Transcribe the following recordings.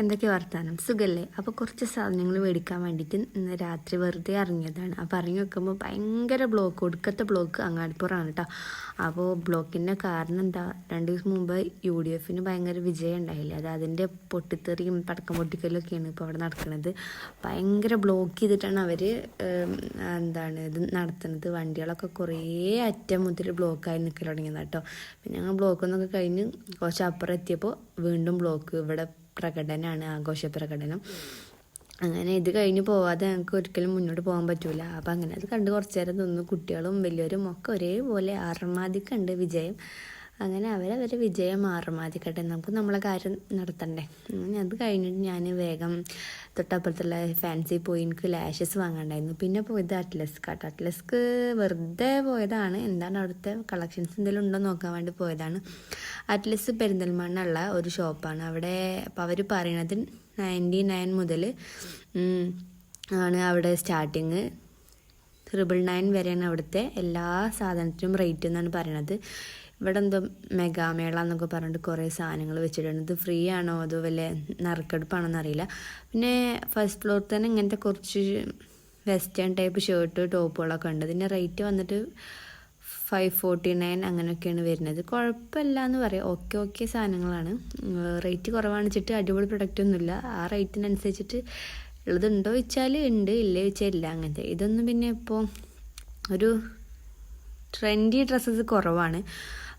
എന്തൊക്കെ വർത്താനം? സുഖല്ലേ? അപ്പോൾ കുറച്ച് സാധനങ്ങൾ മേടിക്കാൻ വേണ്ടിയിട്ട് ഇന്ന് രാത്രി വെറുതെ ഇറങ്ങിയതാണ്. അപ്പോൾ ഇറങ്ങി വെക്കുമ്പോൾ ഭയങ്കര ബ്ലോക്ക് ഒടുക്കത്തെ ബ്ലോക്ക് അങ്ങാടിപ്പുറമാണ് കേട്ടോ അപ്പോൾ ബ്ലോക്കിന്റെ കാരണം എന്താ? രണ്ട് ദിവസം മുമ്പ് യു ഡി എഫിന് ഭയങ്കര വിജയം ഉണ്ടായില്ലേ? അത് അതിന്റെ പൊട്ടിത്തെറിയും പടക്കം പൊട്ടിക്കലൊക്കെയാണ് ഇപ്പോൾ അവിടെ നടക്കുന്നത് ഭയങ്കര ബ്ലോക്ക് ചെയ്തിട്ടാണ് അവർ എന്താണ് ഇത് നടത്തുന്നത്. വണ്ടികളൊക്കെ കുറേ അറ്റം മുതൽ ബ്ലോക്കായി നിൽക്കൽ തുടങ്ങിയത് കേട്ടോ പിന്നെ ഞങ്ങൾ ബ്ലോക്കൊന്നൊക്കെ കഴിഞ്ഞ് കുറച്ച് അപ്പുറം എത്തിയപ്പോൾ വീണ്ടും ബ്ലോക്ക് ഇവിടെ പ്രകടനമാണ് ആഘോഷ പ്രകടനം അങ്ങനെ ഇത് കഴിഞ്ഞ് പോവാതെ ഞങ്ങൾക്ക് ഒരിക്കലും മുന്നോട്ട് പോകാൻ പറ്റൂല. അപ്പം അങ്ങനെ അത് കണ്ട് കുറച്ച് നേരം നിന്നു. കുട്ടികളും വലിയവരും ഒക്കെ ഒരേപോലെ അർമാദിക്കുണ്ട് വിജയം. അങ്ങനെ അവരവരെ വിജയം ആർമാദിക്കട്ടെ നമുക്ക് നമ്മളെ കാര്യം നടത്തണ്ടേ. അങ്ങനെ അത് കഴിഞ്ഞിട്ട് ഞാൻ വേഗം തൊട്ടപ്പുറത്തുള്ള ഫാൻസി പോയി എനിക്ക് ലാഷസ് വാങ്ങണ്ടായിരുന്നു. പിന്നെ പോയത് അറ്റ്ലസ്ക് ആട്ടോ അറ്റ്ലസ്ക് വെറുതെ പോയതാണ്. എന്താണ് അവിടുത്തെ കളക്ഷൻസ് എന്തെങ്കിലും ഉണ്ടോ നോക്കാൻ വേണ്ടി പോയതാണ്. അറ്റ്ലസ് പെരിന്തൽമണ്ണുള്ള ഒരു ഷോപ്പാണ് അവിടെ അപ്പോൾ അവർ പറയണത് നയന്റി നയൻ മുതൽ ആണ് അവിടെ സ്റ്റാർട്ടിങ് ട്രിപ്പിൾ നയൻ വരെയാണ് അവിടുത്തെ എല്ലാ സാധനത്തിനും റേറ്റ് എന്നാണ് പറയണത്. ഇവിടെ എന്തോ മെഗാമേള എന്നൊക്കെ പറഞ്ഞിട്ട് കുറേ സാധനങ്ങൾ വെച്ചിട്ടുണ്ട്. ഇത് ഫ്രീ ആണോ അതോ വല്ല നറുക്കെടുപ്പാണോ എന്നറിയില്ല പിന്നെ ഫസ്റ്റ് ഫ്ലോർ തന്നെ ഇങ്ങനത്തെ കുറച്ച് വെസ്റ്റേൺ ടൈപ്പ് ഷർട്ട് ടോപ്പുകളൊക്കെ ഉണ്ട്. ഇതിന്റെ റേറ്റ് വന്നിട്ട് ഫൈവ് ഫോർട്ടി നയൻ അങ്ങനെയൊക്കെയാണ് വരുന്നത്. കുഴപ്പമില്ല എന്ന് പറയാം. ഓക്കെ ഓക്കെ സാധനങ്ങളാണ്. റേറ്റ് കുറവാണ് വെച്ചിട്ട് അടിപൊളി പ്രൊഡക്റ്റ് ഒന്നുമില്ല. ആ റേറ്റിനനുസരിച്ചിട്ട് ഉള്ളതുണ്ടോ വെച്ചാൽ ഉണ്ട് ഇല്ലേ വെച്ചാൽ ഇല്ല അങ്ങനത്തെ. ഇതൊന്നും പിന്നെ ഇപ്പോൾ ഒരു ട്രെൻഡി ഡ്രസ്സസ് കുറവാണ്.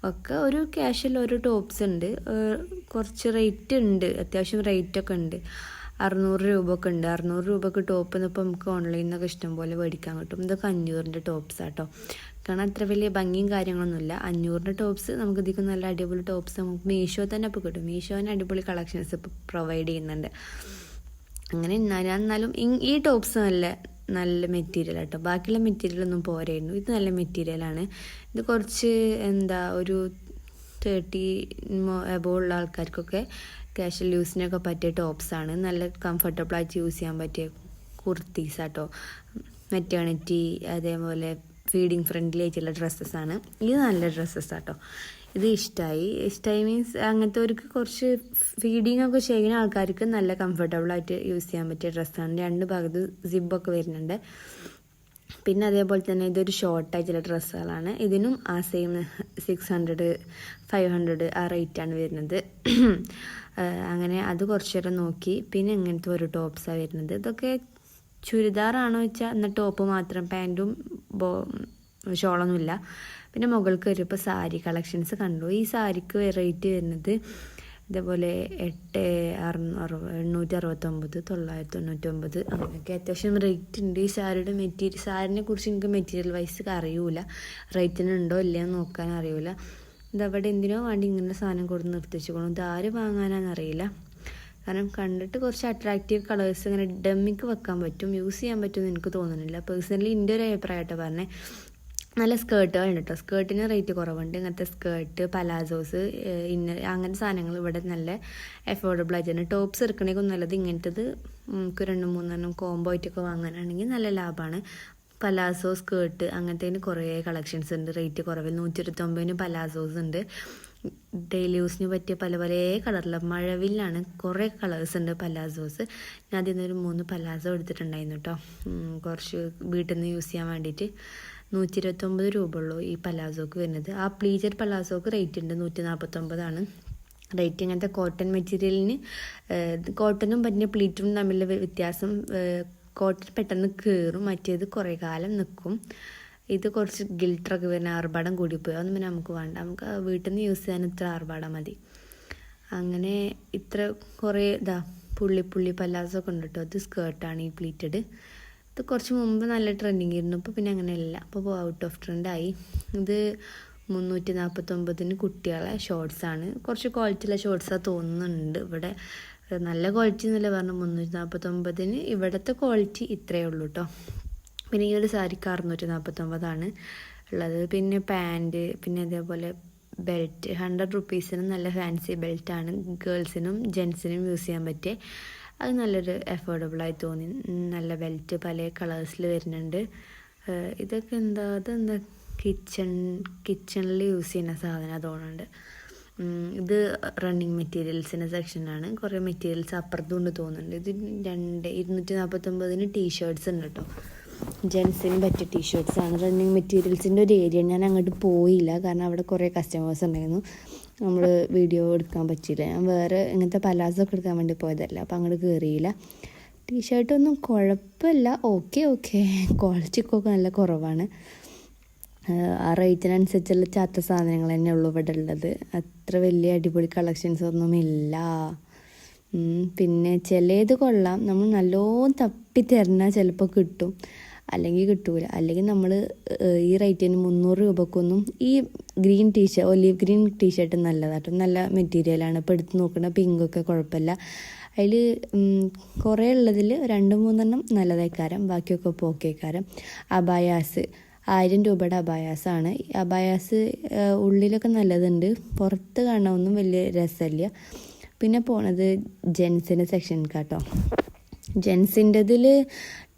ഒക്കെ ഒരു ക്യാഷ്വൽ ഒരു ടോപ്സ് ഉണ്ട്. കുറച്ച് റേറ്റ് ഉണ്ട്. അത്യാവശ്യം റേറ്റ് ഒക്കെ ഉണ്ട്. അറുന്നൂറ് രൂപ ഒക്കെ ഉണ്ട്. അറുന്നൂറ് രൂപക്ക് ടോപ്പ് ഇപ്പോൾ നമുക്ക് ഓൺലൈനിൽ നിന്നൊക്കെ ഇഷ്ടംപോലെ മേടിക്കാൻ കിട്ടും. ഇതൊക്കെ അഞ്ഞൂറിന്റെ ടോപ്സ് ആട്ടോ. കാരണം അത്ര വലിയ ഭംഗിയും കാര്യങ്ങളൊന്നുമില്ല അഞ്ഞൂറിന്റെ ടോപ്സ് നമുക്ക് ഇതിക്ക് നല്ല അടിപൊളി ടോപ്സ് നമുക്ക് മീഷോ തന്നെ ഇപ്പോൾ കിട്ടും. മീഷോന് അടിപൊളി കളക്ഷൻസ് ഇപ്പോൾ പ്രൊവൈഡ് ചെയ്യുന്നുണ്ട്. അങ്ങനെ ഞാൻ എന്നാലും ഈ ടോപ്സ് നല്ല നല്ല മെറ്റീരിയൽ കേട്ടോ ബാക്കിയുള്ള മെറ്റീരിയൽ ഒന്നും പോരായിരുന്നു. ഇത് നല്ല മെറ്റീരിയലാണ് ഇത് കുറച്ച് എന്താ ഒരു തേർട്ടി എബോ ഉള്ള ആൾക്കാർക്കൊക്കെ കാഷ്വൽ യൂസിനൊക്കെ പറ്റിയ ടോപ്സാണ് നല്ല കംഫർട്ടബിൾ ആയിട്ട് യൂസ് ചെയ്യാൻ പറ്റിയ കുർത്തീസ് ആട്ടോ. മെറ്റേണിറ്റി അതേപോലെ ഫീഡിങ് ഫ്രണ്ട്ലി ആയിട്ടുള്ള ഡ്രസ്സസ് ആണ്. ഇത് നല്ല ഡ്രസ്സസ് ആട്ടോ. ഇത് ഇഷ്ടമായി ഇഷ്ടമായി മീൻസ് അങ്ങനത്തെ കുറച്ച് ഫീഡിങ് ഒക്കെ ചെയ്യുന്ന ആൾക്കാർക്ക് നല്ല കംഫർട്ടബിൾ ആയിട്ട് യൂസ് ചെയ്യാൻ പറ്റിയ ഡ്രസ്സാണ് രണ്ട് ഭാഗത്ത് സിബൊക്കെ വരുന്നുണ്ട്. പിന്നെ അതേപോലെ തന്നെ ഇതൊരു ഷോർട്ടായിട്ടുള്ള ഡ്രസ്സുകളാണ്. ഇതിനും ആ same six hundred five hundred ആ റേറ്റാണ് വരുന്നത്. അങ്ങനെ അത് കുറച്ച് നേരം നോക്കി. പിന്നെ ഇങ്ങനത്തെ ഒരു ടോപ്സാണ് വരുന്നത്. ഇതൊക്കെ ചുരിദാറാണോ വെച്ചാൽ എന്നാൽ ടോപ്പ് മാത്രം പാന്റും ഷോളൊന്നുമില്ല. പിന്നെ മുകൾക്ക് വരുമ്പോൾ സാരി കളക്ഷൻസ് കണ്ടു. ഈ സാരിക്ക് റേറ്റ് വരുന്നത് ഇതേപോലെ എട്ട് അറുന്നൂറ് എണ്ണൂറ്റി അറുപത്തൊമ്പത് തൊള്ളായിരത്തി തൊണ്ണൂറ്റൊമ്പത് അങ്ങനെയൊക്കെ അത്യാവശ്യം റേറ്റ് ഉണ്ട്. ഈ സാരിയുടെ മെറ്റീരിയൽ സാരിനെ കുറിച്ച് എനിക്ക് മെറ്റീരിയൽ വൈസ് അറിയൂല. റേറ്റിനുണ്ടോ ഇല്ലയെന്ന് നോക്കാൻ അറിയൂല. ഇതവിടെ എന്തിനോ വേണ്ടി ഇങ്ങനെ സാധനം കൊടുത്ത് നിർത്തിച്ചു പോകണം ഇത് ആര് വാങ്ങാനാണെന്ന് അറിയില്ല. കാരണം കണ്ടിട്ട് കുറച്ച് അട്രാക്റ്റീവ് കളേഴ്സ് ഇങ്ങനെ ഡമ്മിക്ക് വെക്കാൻ പറ്റും. യൂസ് ചെയ്യാൻ പറ്റും എന്ന് എനിക്ക് തോന്നുന്നില്ല. പേഴ്സണലി എന്റെ ഒരു അഭിപ്രായമായിട്ട് പറഞ്ഞേ. നല്ല സ്കേർട്ടുകൾ ഉണ്ട് കേട്ടോ. സ്കേർട്ടിന് റേറ്റ് കുറവുണ്ട്. ഇങ്ങനത്തെ സ്കേർട്ട് പലാസോസ് ഇന്ന അങ്ങനത്തെ സാധനങ്ങൾ ഇവിടെ നല്ല അഫോർഡബിൾ ആയിട്ടാണ് ടോപ്സ് എടുക്കണമെങ്കിൽ നല്ലത് ഇങ്ങനത്തത് നമുക്ക് രണ്ടും മൂന്നെണ്ണം കോംബോ ആയിട്ടൊക്കെ വാങ്ങാനാണെങ്കിൽ നല്ല ലാഭമാണ് പലാസോ സ്കേർട്ട് അങ്ങനത്തേന് കുറേ കളക്ഷൻസ് ഉണ്ട്. റേറ്റ് കുറവിൽ നൂറ്റി ഇരുപത്തൊമ്പതിന് പലാസോസ് ഉണ്ട് ഡെയിലി യൂസിന് പറ്റിയ പല പല കളറിൽ മഴവില്ലാണ് കുറേ കളേഴ്സ് ഉണ്ട് പലാസോസ് ഞാൻ അതിൽ നിന്നൊരു മൂന്ന് പലാസോ എടുത്തിട്ടുണ്ടായിരുന്നു കേട്ടോ. കുറച്ച് വീട്ടിൽ നിന്ന് യൂസ് ചെയ്യാൻ വേണ്ടിയിട്ട്. നൂറ്റി ഇരുപത്തൊമ്പത് രൂപ ഉള്ളൂ ഈ പലാസോക്ക് വരുന്നത്. ആ പ്ലീജർ പലാസോക്ക് റേറ്റ് ഉണ്ട് നൂറ്റി നാൽപ്പത്തൊമ്പതാണ് റേറ്റ് ഇങ്ങനത്തെ കോട്ടൺ മെറ്റീരിയലിന് കോട്ടണും പറ്റിയ പ്ലീറ്റും തമ്മിലുള്ള വ്യത്യാസം കോട്ടൺ പെട്ടെന്ന് കയറും മറ്റേത് കുറേ കാലം നിൽക്കും ഇത് കുറച്ച് ഗിൽട്ടറൊക്കെ വരുന്ന ആർഭാടം കൂടിപ്പോയി. അതൊന്നും പിന്നെ നമുക്ക് വേണ്ട. നമുക്ക് വീട്ടിൽ നിന്ന് യൂസ് ചെയ്യാൻ ഇത്ര ആർഭാടം മതി. അങ്ങനെ ഇത്ര കുറേ ഇതാ പുള്ളി പുള്ളി പല്ലാസൊക്കെ ഉണ്ട് കേട്ടോ അത് സ്കേർട്ടാണ് ഈ പ്ലീറ്റഡ് ഇത് കുറച്ച് മുമ്പ് നല്ല ട്രെൻഡിങ് ആയിരുന്നു. ഇപ്പോൾ പിന്നെ അങ്ങനെയല്ല. അപ്പോൾ ഔട്ട് ഓഫ് ട്രെൻഡായി ഇത് മുന്നൂറ്റി നാൽപ്പത്തൊമ്പതിന് കുട്ടികളെ ഷോർട്സാണ് കുറച്ച് ക്വാളിറ്റിയുള്ള ഷോർട്സാണ് തോന്നുന്നുണ്ട് ഇവിടെ. നല്ല ക്വാളിറ്റി എന്നല്ല പറഞ്ഞു മുന്നൂറ്റി നാൽപ്പത്തൊമ്പതിന് ഇവിടുത്തെ ക്വാളിറ്റി ഇത്രയേ ഉള്ളൂ കേട്ടോ പിന്നെ ഈ ഒരു സാരിക്ക് അറുന്നൂറ്റി നാൽപ്പത്തൊമ്പതാണ് ഉള്ളത്. പിന്നെ പാന്റ് പിന്നെ അതേപോലെ ബെൽറ്റ് ഹൺഡ്രഡ് റുപ്പീസിനും നല്ല ഫാൻസി ബെൽറ്റാണ് ഗേൾസിനും ജെൻസിനും യൂസ് ചെയ്യാൻ പറ്റിയ അത് നല്ലൊരു അഫോർഡബിളായി തോന്നി. നല്ല ബെൽറ്റ് പല കളേഴ്സിൽ വരുന്നുണ്ട്. ഇതൊക്കെ എന്താ അതെന്താ? കിച്ചൺ കിച്ചണിൽ യൂസ് ചെയ്യുന്ന സാധനം തോന്നുന്നുണ്ട് ഇത് റണ്ണിങ് മെറ്റീരിയൽസിന്റെ സെക്ഷനാണ് കുറേ മെറ്റീരിയൽസ് അപ്പുറത്തും ഉണ്ട് തോന്നുന്നുണ്ട്. ഇത് രണ്ട് ഇരുന്നൂറ്റി നാൽപ്പത്തൊമ്പതിന് ടീഷർട്ട്സ് ഉണ്ട് കേട്ടോ ജെൻസിന് പറ്റിയ ടീഷർട്ട്സാണ് റണ്ണിങ് മെറ്റീരിയൽസിന്റെ ഒരു ഏരിയ ഞാൻ അങ്ങോട്ട് പോയില്ല. കാരണം അവിടെ കുറേ കസ്റ്റമേഴ്സ് ഉണ്ടായിരുന്നു. നമ്മൾ വീഡിയോ എടുക്കാൻ പറ്റിയില്ല. ഞാൻ വേറെ ഇങ്ങനത്തെ പലാസൊക്കെ എടുക്കാൻ വേണ്ടി പോയതല്ല. അപ്പോൾ അങ്ങോട്ട് കയറിയില്ല ടീഷർട്ടൊന്നും കുഴപ്പമില്ല ഓക്കെ ഓക്കെ ക്വാളിറ്റിക്കൊക്കെ നല്ല കുറവാണ്. ആ റേറ്റിനനുസരിച്ചുള്ള ചാത്ത സാധനങ്ങൾ തന്നെ ഉള്ളൂ ഇവിടെ ഉള്ളത്. അത്ര വലിയ അടിപൊളി കളക്ഷൻസ് ഒന്നും ഇല്ല. പിന്നെ ചിലത് കൊള്ളാം. നമ്മൾ നല്ലോണം തപ്പി തരണ ചിലപ്പോൾ കിട്ടും. അല്ലെങ്കിൽ കിട്ടൂല. അല്ലെങ്കിൽ നമ്മൾ ഈ റേറ്റിന് മുന്നൂറ് രൂപക്കൊന്നും ഈ green T-shirt olive green T-shirt നല്ലതാട്ടോ നല്ല മെറ്റീരിയലാണ് ഇപ്പോൾ എടുത്ത് നോക്കുന്ന പിങ്കൊക്കെ കുഴപ്പമില്ല അതിൽ കുറേ ഉള്ളതിൽ രണ്ട് മൂന്നെണ്ണം നല്ലതായിക്കാരം. ബാക്കിയൊക്കെ പോക്കേക്കാരം അബായാസ് ആയിരം രൂപയുടെ അബായാസാണ് അബായാസ് ഉള്ളിലൊക്കെ നല്ലതുണ്ട്. പുറത്ത് കാണാനൊന്നും വലിയ രസമില്ല പിന്നെ പോണത് ജെൻസിന്റെ സെക്ഷൻ കേട്ടോ ജെൻസിന്റെതിൽ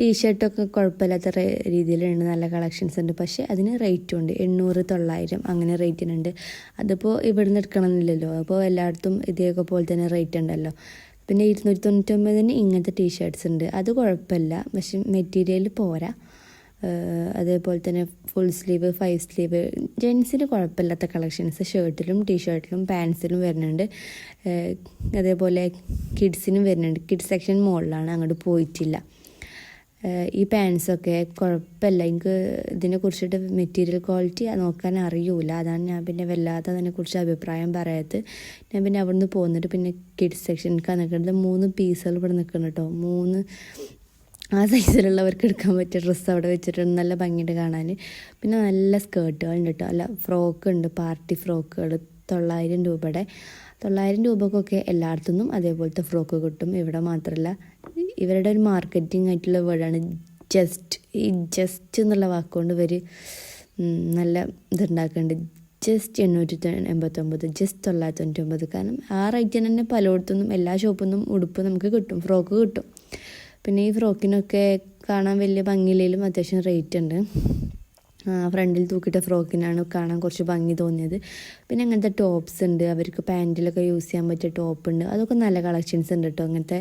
ടീഷർട്ടൊക്കെ കുഴപ്പമില്ലാത്ത രീതിയിലുണ്ട് നല്ല കളക്ഷൻസ് ഉണ്ട്. പക്ഷേ അതിന് റേറ്റും ഉണ്ട്. എണ്ണൂറ് തൊള്ളായിരം അങ്ങനെ റേറ്റിനുണ്ട് അതിപ്പോൾ ഇവിടുന്ന് എടുക്കണമെന്നില്ലല്ലോ. അപ്പോൾ എല്ലായിടത്തും ഇതേക്കെ പോലെ തന്നെ റേറ്റ് ഉണ്ടല്ലോ. പിന്നെ ഇരുന്നൂറ്റി തൊണ്ണൂറ്റൊമ്പതിന് ഇങ്ങനത്തെ ടീഷർട്ട്സ് ഉണ്ട്. അത് കുഴപ്പമില്ല. പക്ഷെ മെറ്റീരിയൽ പോരാ. അതേപോലെ തന്നെ ഫുൾ സ്ലീവ് ഫൈവ് സ്ലീവ് ജെൻസിന് കുഴപ്പമില്ലാത്ത കളക്ഷൻസ് ഷർട്ടിലും ടീഷർട്ടിലും പാൻസിലും വരുന്നുണ്ട്. അതേപോലെ കിഡ്സിനും വരുന്നുണ്ട്. കിഡ്സ് സെക്ഷൻ മുകളിലാണ് അങ്ങോട്ട് പോയിട്ടില്ല. ഈ പാൻസൊക്കെ കുഴപ്പമില്ല. എനിക്ക് ഇതിനെ കുറിച്ചിട്ട് മെറ്റീരിയൽ ക്വാളിറ്റി നോക്കാൻ അറിയൂല. അതാണ് ഞാൻ പിന്നെ വല്ലാതെ അതിനെക്കുറിച്ച് അഭിപ്രായം പറയാത്തത്. ഞാൻ പിന്നെ അവിടുന്ന് പോന്നിട്ട് പിന്നെ കിഡ്സ് സെക്ഷനിലേക്ക് നിൽക്കുന്നത് മൂന്ന് പീസുകൾ ഇവിടെ നിൽക്കുന്നുണ്ടോ മൂന്ന് ആ സൈസിലുള്ളവർക്ക് എടുക്കാൻ പറ്റിയ ഡ്രസ്സ് അവിടെ വെച്ചിട്ടുണ്ട്. നല്ല ഭംഗിയുണ്ട് കാണാൻ. പിന്നെ നല്ല സ്കേർട്ടുകളുണ്ട് കേട്ടോ അല്ല ഫ്രോക്ക് ഉണ്ട് പാർട്ടി ഫ്രോക്കുകൾ തൊള്ളായിരം രൂപയുടെ. തൊള്ളായിരം രൂപക്കൊക്കെ എല്ലായിടത്തുനിന്നും അതേപോലത്തെ ഫ്രോക്ക് കിട്ടും. ഇവിടെ മാത്രമല്ല ഇവരുടെ ഒരു മാർക്കറ്റിംഗ് ആയിട്ടുള്ള വേർഡാണ് ജസ്റ്റ്. ഈ ജസ്റ്റ് എന്നുള്ള വാക്കുകൊണ്ട് ഇവർ നല്ല ഇതുണ്ടാക്കുന്നുണ്ട്. ജസ്റ്റ് എണ്ണൂറ്റി എൺപത്തൊമ്പത് ജസ്റ്റ് തൊള്ളായിരത്തി തൊണ്ണൂറ്റി ഒമ്പത് കാരണം ആ റേറ്റിന് തന്നെ പലയിടത്തുനിന്നും എല്ലാ ഷോപ്പിൽ നിന്നും ഉടുപ്പ് നമുക്ക് കിട്ടും ഫ്രോക്ക് കിട്ടും. പിന്നെ ഈ ഫ്രോക്കിനൊക്കെ കാണാൻ വലിയ ഭംഗിയില്ലെങ്കിലും അത്യാവശ്യം റേറ്റ് ഉണ്ട്. ഫ്രണ്ടിൽ തൂക്കിയിട്ട ഫ്രോക്കിനാണ് കാണാൻ കുറച്ച് ഭംഗി തോന്നിയത്. പിന്നെ അങ്ങനത്തെ ടോപ്സ് ഉണ്ട്. അവർക്ക് പാന്റിലൊക്കെ യൂസ് ചെയ്യാൻ പറ്റിയ ടോപ്പ് ഉണ്ട്. അതൊക്കെ നല്ല കളക്ഷൻസ് ഉണ്ട് കേട്ടോ അങ്ങനത്തെ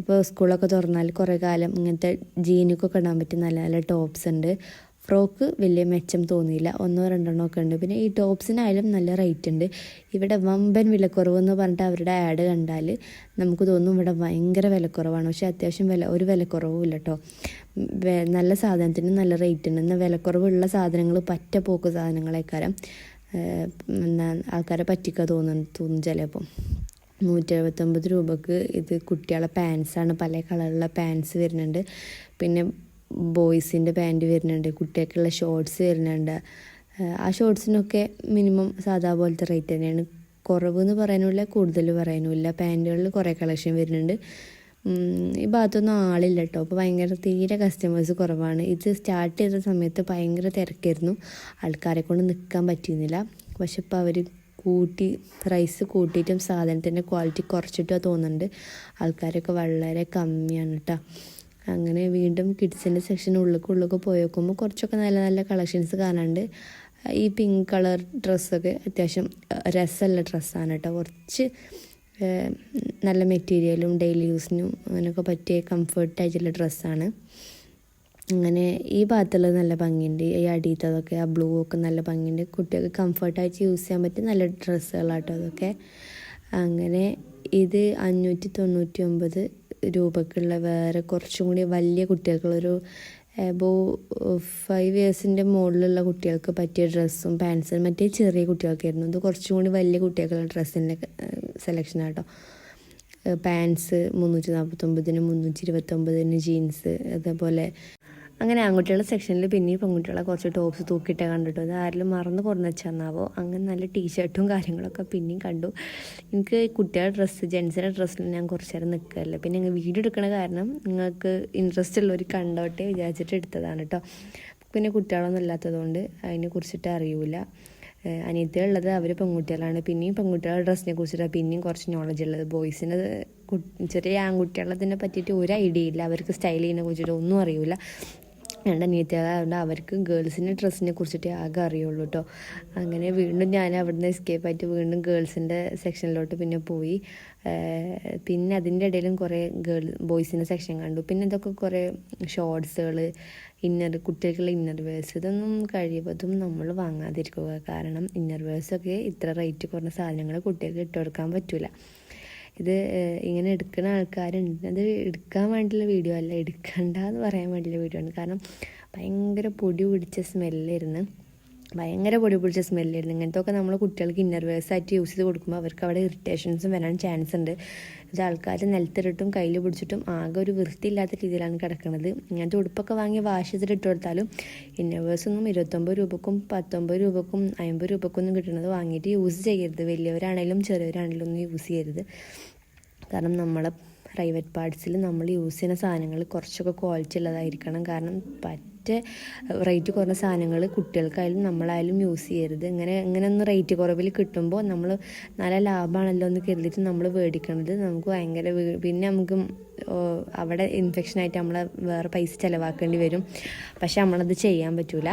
ഇപ്പോൾ സ്കൂളൊക്കെ തുറന്നാൽ കുറേ കാലം ഇങ്ങനത്തെ ജീനുക്കൊക്കെ ഇടാൻ പറ്റിയ നല്ല നല്ല ടോപ്സ് ഉണ്ട്. ഫ്രോക്ക് വലിയ മെച്ചം തോന്നിയില്ല. ഒന്നോ രണ്ടെണ്ണോ ഒക്കെ ഉണ്ട്. പിന്നെ ഈ ടോപ്സിനായാലും നല്ല റേറ്റ് ഉണ്ട്. ഇവിടെ വമ്പൻ വിലക്കുറവെന്ന് പറഞ്ഞിട്ട് അവരുടെ ആഡ് കണ്ടാൽ നമുക്ക് തോന്നും ഇവിടെ ഭയങ്കര വിലക്കുറവാണ്. പക്ഷേ അത്യാവശ്യം വില ഒരു വിലക്കുറവും ഇല്ല കേട്ടോ നല്ല സാധനത്തിന് നല്ല റേറ്റ് ഉണ്ട്. എന്നാൽ വിലക്കുറവുള്ള സാധനങ്ങൾ പറ്റ പോക്ക് സാധനങ്ങളേക്കാരം എന്നാ ആൾക്കാരെ പറ്റിക്കുക തോന്നുന്നു തോന്നും ചിലപ്പം. നൂറ്റി എഴുപത്തൊമ്പത് രൂപക്ക് ഇത് കുട്ടികളെ പാൻസാണ് പല കളറുള്ള പാൻസ് വരുന്നുണ്ട്. പിന്നെ ബോയ്സിന്റെ പാന്റ് വരുന്നുണ്ട് കുട്ടികൾക്കുള്ള ഷോർട്സ് വരുന്നുണ്ട്. ആ ഷോർട്സിനൊക്കെ മിനിമം സാധാ പോലത്തെ റേറ്റ് തന്നെയാണ്. കുറവ് എന്ന് പറയാനുമില്ല കൂടുതൽ പറയാനുമില്ല. പാന്റുകളിൽ കുറേ കളക്ഷൻ വരുന്നുണ്ട്. ഈ ഭാഗത്തൊന്നും ആളില്ല കേട്ടോ. അപ്പോൾ ഭയങ്കര തീരെ കസ്റ്റമേഴ്സ് കുറവാണ്. ഇത് സ്റ്റാർട്ട് ചെയ്ത സമയത്ത് ഭയങ്കര തിരക്കായിരുന്നു. ആൾക്കാരെ കൊണ്ട് നിൽക്കാൻ പറ്റിയിരുന്നില്ല. പക്ഷെ ഇപ്പോൾ അവർ കൂട്ടി പ്രൈസ് കൂട്ടിയിട്ടും സാധനത്തിന്റെ ക്വാളിറ്റി കുറച്ചിട്ടാണ് തോന്നുന്നുണ്ട്. ആൾക്കാരൊക്കെ വളരെ കമ്മിയാണ് കേട്ടോ. അങ്ങനെ വീണ്ടും കിഡ്സിന്റെ സെക്ഷൻ ഉള്ളിലേക്ക് ഉള്ളിലേക്ക് പോയി നോക്കുമ്പോൾ കുറച്ചൊക്കെ നല്ല നല്ല കളക്ഷൻസ് കാണാണ്ട് ഈ പിങ്ക് കളർ ഡ്രസ്സൊക്കെ അത്യാവശ്യം രസമുള്ള ഡ്രസ്സാണ് കേട്ടോ. കുറച്ച് നല്ല മെറ്റീരിയലും ഡെയിലി യൂസിനും അങ്ങനെയൊക്കെ പറ്റിയ കംഫർട്ടായിട്ടുള്ള ഡ്രസ്സാണ്. അങ്ങനെ ഈ ഭാഗത്തുള്ളത് നല്ല ഭംഗിയുണ്ട്. ഈ അടിയത്തതൊക്കെ ആ ബ്ലൂ ഒക്കെ നല്ല ഭംഗിയുണ്ട്. കുട്ടികൾക്ക് കംഫർട്ടായിട്ട് യൂസ് ചെയ്യാൻ പറ്റിയ നല്ല ഡ്രസ്സുകളാട്ടോ അതൊക്കെ. അങ്ങനെ ഇത് അഞ്ഞൂറ്റി തൊണ്ണൂറ്റി ഒമ്പത് രൂപക്കുള്ള വേറെ കുറച്ചും കൂടി വലിയ കുട്ടികൾക്കുള്ളൊരു എബോ ഫൈവ് ഇയേഴ്സിന്റെ മുകളിലുള്ള കുട്ടികൾക്ക് പറ്റിയ ഡ്രസ്സും പാൻസും മറ്റേ ചെറിയ കുട്ടികൾക്കായിരുന്നു. ഇത് കുറച്ചും കൂടി വലിയ കുട്ടികൾക്കുള്ള ഡ്രസ്സിന്റെ സെലക്ഷൻ ആട്ടോ. പാൻസ് മുന്നൂറ്റി നാൽപ്പത്തൊമ്പതിന് മുന്നൂറ്റി ഇരുപത്തൊമ്പതിന് ജീൻസ് അതേപോലെ അങ്ങനെ ആൺകുട്ടികളുടെ സെക്ഷനിൽ പിന്നെയും പെൺകുട്ടികളെ കുറച്ച് ടോപ്സ് തൂക്കിയിട്ട് കണ്ടിട്ടു. അത് ആരെങ്കിലും മറന്ന് കുറഞ്ഞു വെച്ചെന്നാവോ? അങ്ങനെ നല്ല ടീഷർട്ടും കാര്യങ്ങളൊക്കെ പിന്നെയും കണ്ടു. എനിക്ക് കുട്ടികളുടെ ഡ്രസ്സ് ജെൻസിന്റെ ഡ്രസ്സിൽ ഞാൻ കുറച്ച് നേരം നിൽക്കുകയല്ല പിന്നെ ഞങ്ങൾ വീഡിയോ എടുക്കണ കാരണം നിങ്ങൾക്ക് ഇൻട്രസ്റ്റ് ഉള്ളവർ കണ്ടോട്ടെ വിചാരിച്ചിട്ട് എടുത്തതാണ് കേട്ടോ പിന്നെ കുട്ടികളൊന്നും ഇല്ലാത്തതുകൊണ്ട് അതിനെ കുറിച്ചിട്ട് അറിയൂല. ഏഹ് അനിയത്തികളുള്ളത് അവർ പെൺകുട്ടികളാണ്. പിന്നെയും പെൺകുട്ടികളുടെ ഡ്രസ്സിനെ കുറിച്ചിട്ടാണ് പിന്നെയും കുറച്ച് നോളജ് ഉള്ളത്. ബോയ്സിന് ചെറിയ ആൺകുട്ടികളതിനെ പറ്റിയിട്ട് ഒരു ഐഡിയ ഇല്ല. അവർക്ക് ചെയ്യുന്ന കുറിച്ചിട്ട് ഒന്നും അറിയില്ല രണ്ട് അനിയത്തിയായതുകൊണ്ട് അവർക്ക് ഗേൾസിന്റെ ഡ്രസ്സിനെ കുറിച്ചിട്ട് ആകെ അറിയുള്ളൂ കേട്ടോ അങ്ങനെ വീണ്ടും ഞാൻ അവിടുന്ന് എസ്കേപ്പ് ആയിട്ട് വീണ്ടും ഗേൾസിന്റെ സെക്ഷനിലോട്ട് പിന്നെ പോയി. പിന്നെ അതിന്റെ ഇടയിലും കുറേ ഗേൾ ബോയ്സിന്റെ സെക്ഷൻ കണ്ടു. പിന്നെ ഇതൊക്കെ കുറേ ഷോർട്സുകൾ ഇന്നർ കുട്ടികൾക്കുള്ള ഇന്നർ വേഴ്സ് ഇതൊന്നും കഴിയുമ്പോഴും നമ്മൾ വാങ്ങാതിരിക്കുക. കാരണം ഇന്നർ വേഴ്സൊക്കെ ഇത്ര റേറ്റ് കുറഞ്ഞ സാധനങ്ങൾ കുട്ടികൾക്ക് ഇട്ട് കൊടുക്കാൻ പറ്റില്ല ഇത് ഇങ്ങനെ എടുക്കുന്ന ആൾക്കാരുണ്ട്. അത് എടുക്കാൻ വേണ്ടിയുള്ള വീഡിയോ അല്ല എടുക്കണ്ട എന്ന് പറയാൻ വേണ്ടിയുള്ള വീഡിയോ ആണ്. കാരണം ഭയങ്കര പൊടി പിടിച്ച സ്മെല്ലായിരുന്നു ഭയങ്കര പൊടി പിടിച്ച സ്മെല്ലായിരുന്നു. ഇങ്ങനത്തെ ഒക്കെ നമ്മൾ കുട്ടികൾക്ക് ഇന്നർവേഴ്സ് ആയിട്ട് യൂസ് ചെയ്ത് കൊടുക്കുമ്പോൾ അവർക്ക് അവിടെ ഇറിറ്റേഷൻസും വരാൻ ചാൻസ് ഉണ്ട്. ഇത് ആൾക്കാർ നിലത്തിരിട്ടും കയ്യിൽ പിടിച്ചിട്ടും ആകെ ഒരു വൃത്തിയില്ലാത്ത രീതിയിലാണ് കിടക്കുന്നത് ഇങ്ങനത്തെ ഉടുപ്പൊക്കെ വാങ്ങി വാഷ് ചെയ്തിട്ട് ഇട്ട് കൊടുത്താലും ഇന്നർവേഴ്സൊന്നും ഇരുപത്തൊമ്പത് രൂപക്കും പത്തൊമ്പത് രൂപക്കും അമ്പത് ഒന്നും കിട്ടുന്നത് വാങ്ങിയിട്ട് യൂസ് ചെയ്യരുത്. വലിയവരാണെങ്കിലും ചെറിയവരാണെങ്കിലും ഒന്നും യൂസ് ചെയ്യരുത്. കാരണം നമ്മളെ പ്രൈവറ്റ് പാർട്സിൽ നമ്മൾ യൂസ് ചെയ്യുന്ന സാധനങ്ങൾ കുറച്ചൊക്കെ ക്വാളിറ്റി ഉള്ളതായിരിക്കണം. കാരണം പറ്റ റേറ്റ് കുറഞ്ഞ സാധനങ്ങൾ കുട്ടികൾക്കായാലും നമ്മളായാലും യൂസ് ചെയ്യരുത്. ഇങ്ങനെ ഇങ്ങനെ ഒന്ന് റേറ്റ് കുറവിൽ കിട്ടുമ്പോൾ നമ്മൾ നല്ല ലാഭമാണല്ലോ എന്ന് കരുതിയിട്ട് നമ്മൾ മേടിക്കണത് നമുക്ക് ഭയങ്കര പിന്നെ നമുക്ക് അവിടെ ഇൻഫെക്ഷനായിട്ട് നമ്മൾ വേറെ പൈസ ചിലവാക്കേണ്ടി വരും. പക്ഷെ നമ്മളത് ചെയ്യാൻ പറ്റൂല.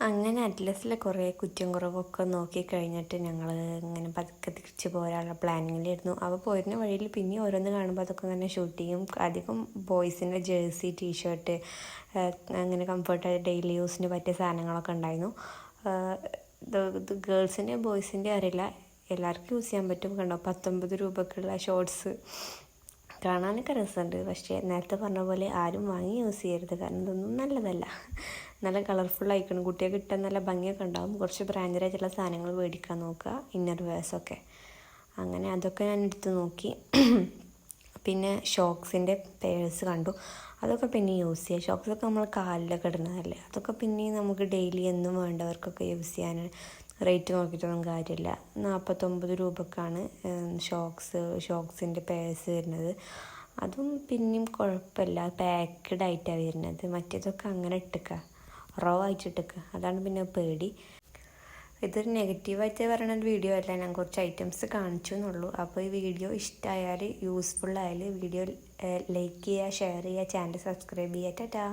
അങ്ങനെ അറ്റ്ലസിലെ കുറേ കുറ്റം കുറവൊക്കെ നോക്കി കഴിഞ്ഞിട്ട് ഞങ്ങൾ ഇങ്ങനെ പതുക്കെ തിരിച്ച് പോരാനുള്ള പ്ലാനിങ്ങിലായിരുന്നു അപ്പോൾ പോരുന്ന വഴിയിൽ പിന്നെ ഓരോന്ന് കാണുമ്പോൾ അതൊക്കെ ഇങ്ങനെ ഷൂട്ട് ചെയ്യും. അധികം ബോയ്സിന്റെ ജേഴ്സി ടീഷർട്ട് അങ്ങനെ കംഫർട്ടായി ഡെയിലി യൂസിന് പറ്റിയ സാധനങ്ങളൊക്കെ ഉണ്ടായിരുന്നു. ഇത് ഗേൾസിന്റെ ബോയ്സിന്റെ അറിയില്ല. എല്ലാവർക്കും യൂസ് ചെയ്യാൻ പറ്റും. കണ്ടോ? പത്തൊമ്പത് രൂപക്കുള്ള ഷോർട്സ് കാണാനൊക്കെ രസമുണ്ട്. പക്ഷേ നേരത്തെ പറഞ്ഞ പോലെ ആരും വാങ്ങി യൂസ് ചെയ്യരുത്. കാരണം ഇതൊന്നും നല്ലതല്ല. നല്ല കളർഫുൾ ആയിക്കണം കുട്ടികൾക്ക് കിട്ടാൻ നല്ല ഭംഗിയൊക്കെ ഉണ്ടാവും. കുറച്ച് ബ്രാൻഡഡായിട്ടുള്ള സാധനങ്ങൾ മേടിക്കാൻ നോക്കുക. ഇന്നർ വേഴ്സൊക്കെ അങ്ങനെ അതൊക്കെ ഞാൻ എടുത്ത് നോക്കി. പിന്നെ ഷോക്സിന്റെ പേഴ്സ് കണ്ടു. അതൊക്കെ പിന്നെ യൂസ് ചെയ്യാം. ഷോക്സൊക്കെ നമ്മൾ കാലിലൊക്കെ ഇടുന്നതല്ലേ. അതൊക്കെ പിന്നെ നമുക്ക് ഡെയിലി എന്നും വേണ്ടവർക്കൊക്കെ യൂസ് ചെയ്യാൻ റേറ്റ് നോക്കിയിട്ടൊന്നും കാര്യമില്ല. നാൽപ്പത്തൊമ്പത് രൂപക്കാണ് ഷോക്സ് ഷോക്സിന്റെ പേഴ്സ് വരുന്നത്. അതും പിന്നെയും കുഴപ്പമില്ല. പാക്കഡ് ആയിട്ടാണ് വരുന്നത്. മറ്റേതൊക്കെ അങ്ങനെ ഇട്ടേക്കുക റോ ആയിട്ട് ഇട്ടേക്കുക അതാണ് പിന്നെ പേടി. ഇതൊരു നെഗറ്റീവായിട്ട് പറയുന്ന വീഡിയോ അല്ല. ഞാൻ കുറച്ച് ഐറ്റംസ് കാണിച്ചു എന്നുള്ളൂ അപ്പോൾ ഈ വീഡിയോ ഇഷ്ടമായാൽ യൂസ്ഫുൾ ആയാൽ വീഡിയോ ലൈക്ക് ചെയ്യുക ഷെയർ ചെയ്യുക ചാനൽ സബ്സ്ക്രൈബ് ചെയ്യുക. ടാറ്റാ.